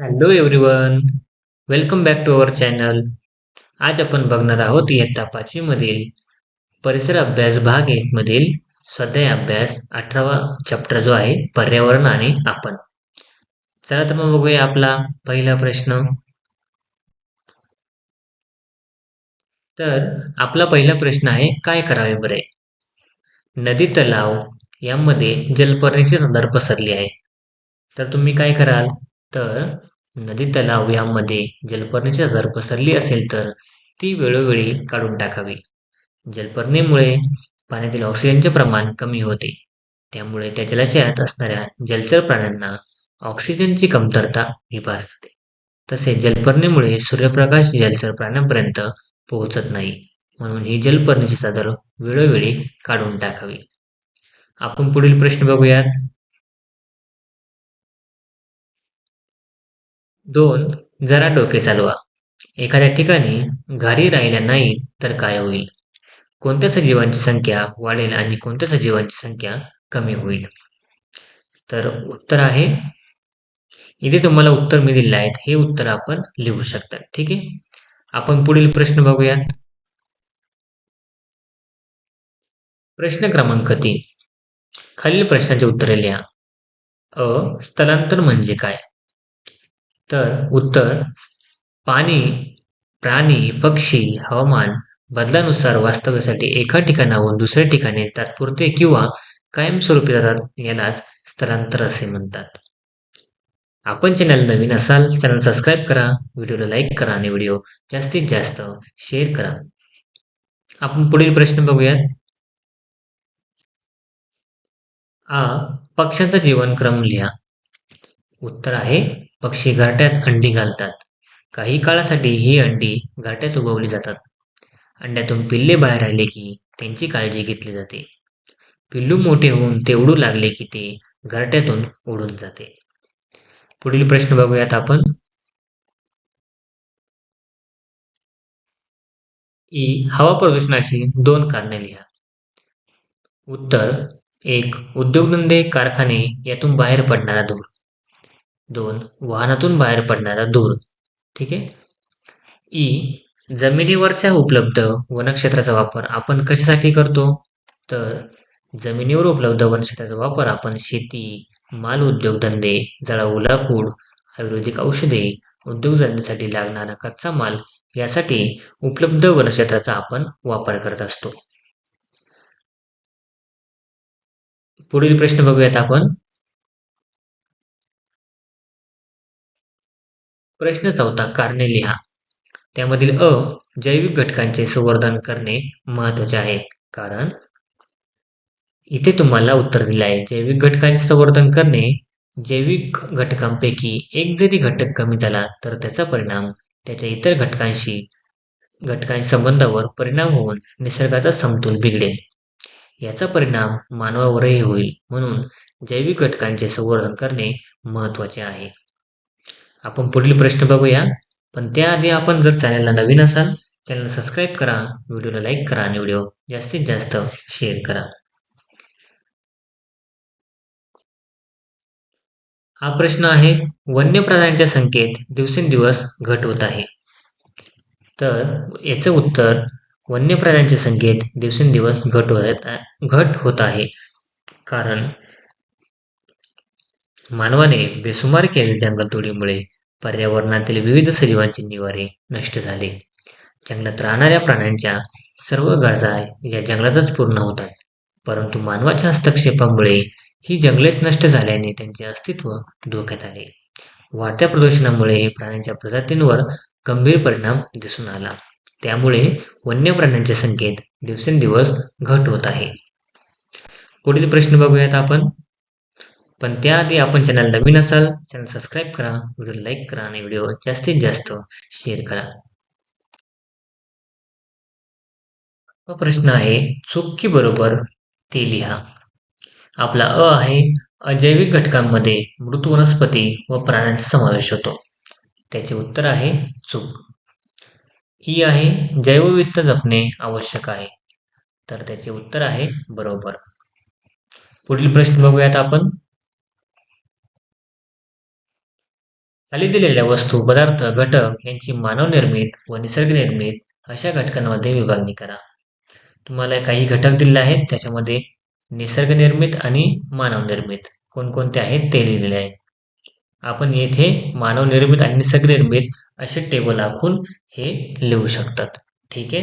Hello everyone welcome back to our channel आज आपण बघणार आहोत इयत्ता पाचवी मधील परिसर अभ्यास भाग एक मधील स्वाध्याय अभ्यास अठरावा चॅप्टर जो आहे पर्यावरण आणि आपण. चला तर मग बघूया आपला पहिला प्रश्न. तर आपला पहिला प्रश्न आहे काय करावे बरे? नदी तलाव यामध्ये जलपर्णीची संदर्भ पसरली आहे. तर तुम्ही काय कराल? तर नदी तलाव यामध्ये जलपर्णीची जर पसरली असेल तर ती वेळोवेळी काढून टाकावी. जलपर्णीमुळे पाण्यातील ऑक्सिजनचे प्रमाण कमी होते. त्यामुळे त्या जलाशयात असणाऱ्या जलचर प्राण्यांना ऑक्सिजनची कमतरता ही भासते तसेच जलपर्णीमुळे सूर्यप्रकाश जलचर प्राण्यांपर्यंत पोहोचत नाही. म्हणून ही जलपर्णीची चादर वेळोवेळी काढून टाकावी. आपण पुढील प्रश्न बघूयात. दोन जरा डोके चालवा. एखाद्या ठिकाणी घारी राहिल्या नाही तर काय होईल? कोणत्या सजीवांची संख्या वाढेल आणि कोणत्या सजीवांची संख्या कमी होईल? तर उत्तर आहे इथे तुम्हाला उत्तर मी दिले आहेत हे उत्तर आपण लिहू शकता. ठीक आहे? आपण पुढील प्रश्न बघूयात. प्रश्न क्रमांक तीन. खालील प्रश्नाचे उत्तरे लिहा. अ स्थलांतर म्हणजे काय? तर उत्तर. पाणी प्राणी पक्षी हवामान बदलानुसार वास्तव्यासाठी एका ठिकाणाहून दुसऱ्या ठिकाणी तात्पुरते किंवा कायमस्वरूपी जातात यालाच स्थलांतर असे म्हणतात. आपण चॅनल नवीन असाल चॅनल सबस्क्राईब करा व्हिडिओला लाईक करा आणि व्हिडिओ जास्तीत जास्त शेअर करा. आपण पुढील प्रश्न बघूयात. आ पक्ष्यांचा जीवनक्रम लिहा. उत्तर आहे पक्षी घरट्यात अंडी घालतात. काही काळासाठी ही अंडी घरट्यात उगवली जातात. अंड्यातून पिल्ले बाहेर आले की त्यांची काळजी घेतली जाते. पिल्लू मोठे होऊन ते उडू लागले की ते घरट्यातून उडून जाते. पुढील प्रश्न बघूयात आपण. ई हवा प्रदूषणाची दोन कारणे लिहा. उत्तर एक उद्योगधंदे कारखाने यातून बाहेर पडणारा धूर. दोन वाहनातून बाहेर पडणारा धूर. ठीक आहे? ई जमिनीवरच्या उपलब्ध वनक्षेत्राचा वापर आपण कशासाठी करतो? तर जमिनीवर उपलब्ध वनक्षेत्राचा वापर आपण शेती माल उद्योगधंदे जळाऊ लाकूड आयुर्वेदिक औषधे उद्योगधंद्यासाठी लागणारा कच्चा माल यासाठी उपलब्ध वनक्षेत्राचा आपण वापर करत असतो. पुढील प्रश्न बघूयात आपण. प्रश्न चौथा कारणे लिहा. त्यामधील अ जैविक घटकांचे संवर्धन करणे महत्त्वाचे आहे. कारण इथे तुम्हाला उत्तर दिले आहे. जैविक घटकांचे संवर्धन करणे जैविक घटकांपैकी एक जरी घटक कमी झाला तर त्याचा परिणाम त्याच्या इतर घटकांशी घटकांच्या संबंधावर परिणाम होऊन निसर्गाचा समतोल बिघडेल. याचा परिणाम मानवावरही होईल. म्हणून जैविक घटकांचे संवर्धन करणे महत्त्वाचे आहे. आपण पुढील प्रश्न बघूया. पण त्याआधी आपण जर चॅनलला नवीन असाल चॅनल सबस्क्राईब करा व्हिडिओला लाईक करा आणि व्हिडिओ जास्तीत जास्त शेअर करा. हा प्रश्न आहे वन्य प्राण्यांच्या संख्येत दिवसेंदिवस घट होत आहे. तर याचं उत्तर वन्य प्राण्यांच्या संख्येत दिवसेंदिवस घट होत घट होत आहे. कारण मानवाने बेसुमार केलेल्या जंगलतोडीमुळे पर्यावरणातील विविध सजीवांचे निवारे नष्ट झाले. जंगलात राहणाऱ्या प्राण्यांच्या सर्व गरजा या जंगलातच पूर्ण होतात. परंतु मानवाच्या हस्तक्षेपामुळे ही जंगलेच नष्ट झाल्याने त्यांचे अस्तित्व धोक्यात आले. वाढत्या प्रदूषणामुळे प्राण्यांच्या प्रजातींवर गंभीर परिणाम दिसून आला. त्यामुळे वन्य प्राण्यांच्या संख्येत दिवसेंदिवस घट होत आहे. पुढील प्रश्न बघूयात आपण. पण त्याआधी आपण चॅनल नवीन असाल चॅनल सबस्क्राईब करा व्हिडिओ लाईक करा आणि व्हिडिओ जास्तीत जास्त शेअर करा. प्रश्न आहे चुकी बरोबर ते लिहा. आपला अ आहे अजैविक घटकांमध्ये मृत वनस्पती व प्राण्यांचा समावेश होतो. त्याचे उत्तर आहे चूक. ई आहे जैवविविधता जपणे आवश्यक आहे. तर त्याचे उत्तर आहे बरोबर. पुढील प्रश्न बघूयात आपण. खाली दिलेल्या वस्तू पदार्थ घटक यांची मानवनिर्मित व निसर्गनिर्मित अशा घटकांमध्ये विभागणी करा. तुम्हाला काही घटक दिलेले आहेत त्याच्यामध्ये निसर्गनिर्मित आणि मानवनिर्मित. कोणकोणते आहेत ते लिहिलेले आहे आपण येथे मानवनिर्मित आणि निसर्गनिर्मित असे टेबल आखून हे लिहू शकतात. ठीक आहे?